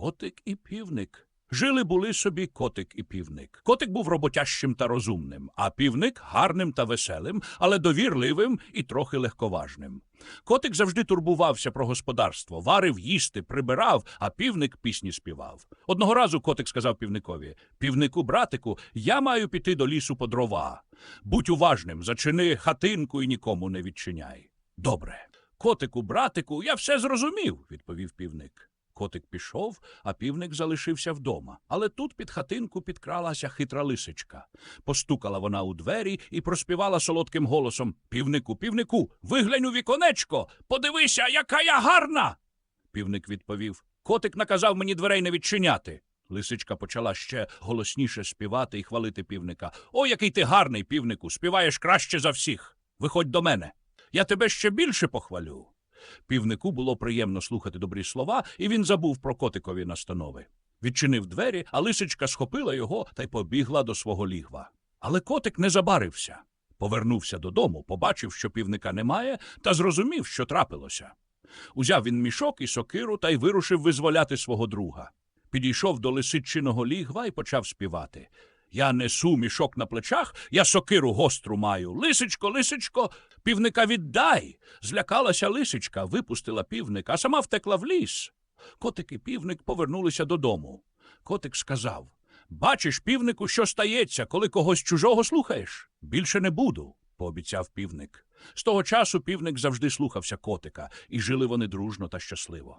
Котик і півник. Жили були собі котик і півник. Котик був роботящим та розумним, а півник гарним та веселим, але довірливим і трохи легковажним. Котик завжди турбувався про господарство, варив їсти, прибирав, а півник пісні співав. Одного разу котик сказав півникові: Півнику, братику, я маю піти до лісу по дрова. Будь уважним, зачини хатинку і нікому не відчиняй. Добре. Котику, братику, я все зрозумів, відповів півник. Котик пішов, а півник залишився вдома. Але тут під хатинку підкралася хитра лисичка. Постукала вона у двері і проспівала солодким голосом Півнику, півнику, виглянь у віконечко, подивися, яка я гарна. Півник відповів Котик наказав мені дверей не відчиняти. Лисичка почала ще голосніше співати і хвалити півника. О, який ти гарний, півнику, співаєш краще за всіх. Виходь до мене. Я тебе ще більше похвалю. Півнику було приємно слухати добрі слова, і він забув про котикові настанови. Відчинив двері, а лисичка схопила його та й побігла до свого лігва. Але котик не забарився. Повернувся додому, побачив, що півника немає, та зрозумів, що трапилося. Узяв він мішок і сокиру та й вирушив визволяти свого друга. Підійшов до лисичиного лігва і почав співати. Я несу мішок на плечах, я сокиру гостру маю. Лисичко, лисичко, півника віддай. Злякалася лисичка, випустила півника, а сама втекла в ліс. Котик і півник повернулися додому. Котик сказав Бачиш, півнику, що стається, коли когось чужого слухаєш? Більше не буду, пообіцяв півник. З того часу півник завжди слухався котика, і жили вони дружно та щасливо.